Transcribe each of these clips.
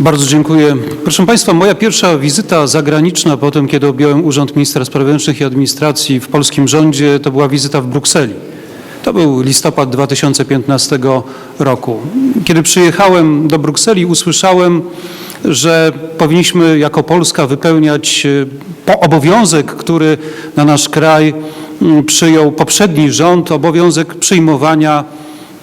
Bardzo dziękuję. Proszę Państwa, moja pierwsza wizyta zagraniczna po tym, kiedy objąłem Urząd Ministra Spraw Wewnętrznych i Administracji w polskim rządzie, to była wizyta w Brukseli. To był listopad 2015 roku. Kiedy przyjechałem do Brukseli, usłyszałem, że powinniśmy jako Polska wypełniać po- obowiązek, który na nasz kraj mm, przyjął poprzedni rząd, obowiązek przyjmowania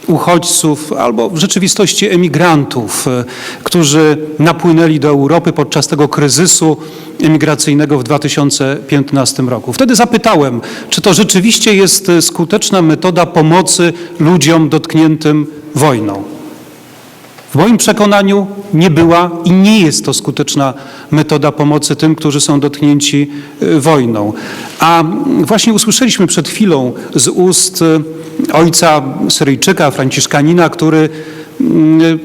uchodźców albo w rzeczywistości emigrantów, e, którzy napłynęli do Europy podczas tego kryzysu emigracyjnego w 2015 roku. Wtedy zapytałem, czy to rzeczywiście jest e, skuteczna metoda pomocy ludziom dotkniętym wojną. W moim przekonaniu nie była i nie jest to skuteczna metoda pomocy tym, którzy są dotknięci y, wojną. A właśnie usłyszeliśmy przed chwilą z ust y, ojca Syryjczyka, Franciszkanina, który mm,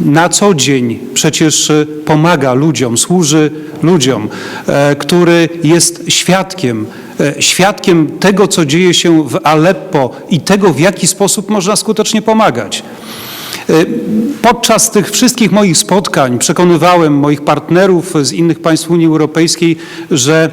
na co dzień przecież y, pomaga ludziom, służy ludziom, e, który jest świadkiem, e, świadkiem tego, co dzieje się w Aleppo i tego, w jaki sposób można skutecznie pomagać. Y, Podczas tych wszystkich moich spotkań przekonywałem moich partnerów z innych państw Unii Europejskiej, że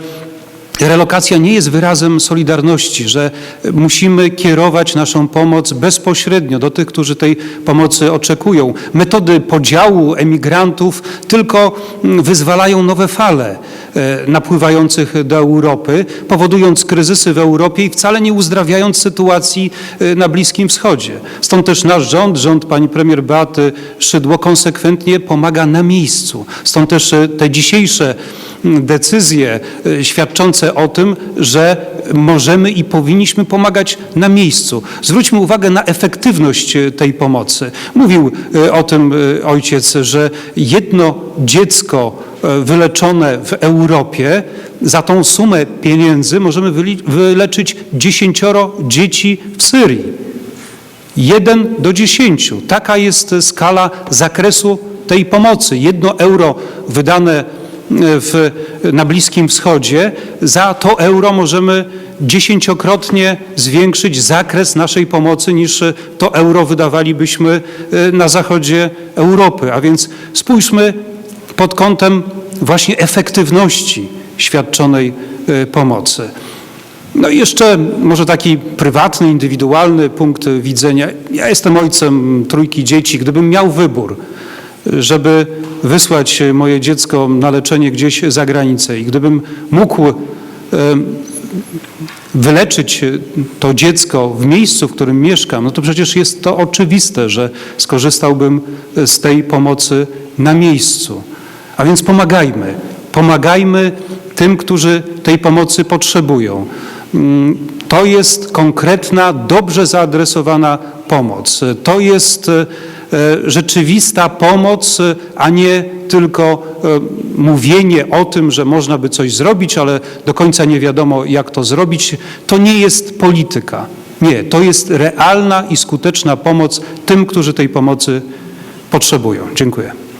relokacja nie jest wyrazem solidarności, że musimy kierować naszą pomoc bezpośrednio do tych, którzy tej pomocy oczekują. Metody podziału emigrantów tylko mm, wyzwalają nowe fale e, napływających do Europy, powodując kryzysy w Europie i wcale nie uzdrawiając sytuacji e, na Bliskim Wschodzie. Stąd też nasz rząd, rząd pani premier Beaty Szydło konsekwentnie pomaga na miejscu. Stąd też e, te dzisiejsze decyzje e, świadczące o tym, że możemy i powinniśmy pomagać na miejscu. Zwróćmy uwagę na efektywność e, tej pomocy. Mówił e, o tym ojciec, że jedno dziecko wyleczone w Europie za tą sumę pieniędzy możemy wyleczyć dziesięcioro dzieci w Syrii. 1 do 10. Taka jest skala zakresu tej pomocy. Jedno euro wydane w, na Bliskim Wschodzie, za to euro możemy dziesięciokrotnie zwiększyć zakres naszej pomocy niż to euro wydawalibyśmy e, na zachodzie Europy. A więc spójrzmy pod kątem właśnie efektywności świadczonej e, pomocy. No i jeszcze może taki prywatny, indywidualny punkt widzenia. Ja jestem ojcem trójki dzieci. Gdybym miał wybór, żeby wysłać moje dziecko na leczenie gdzieś za granicę i gdybym mógł wyleczyć to dziecko w miejscu, w którym mieszkam, no to przecież jest to oczywiste, że skorzystałbym z tej pomocy na miejscu. A więc pomagajmy. Pomagajmy tym, którzy tej pomocy potrzebują. Mm, To jest konkretna, dobrze zaadresowana pomoc. To jest e, rzeczywista pomoc, a nie tylko e, mówienie o tym, że można by coś zrobić, ale do końca nie wiadomo, jak to zrobić. To nie jest polityka. Nie, to jest realna i skuteczna pomoc tym, którzy tej pomocy potrzebują. Dziękuję.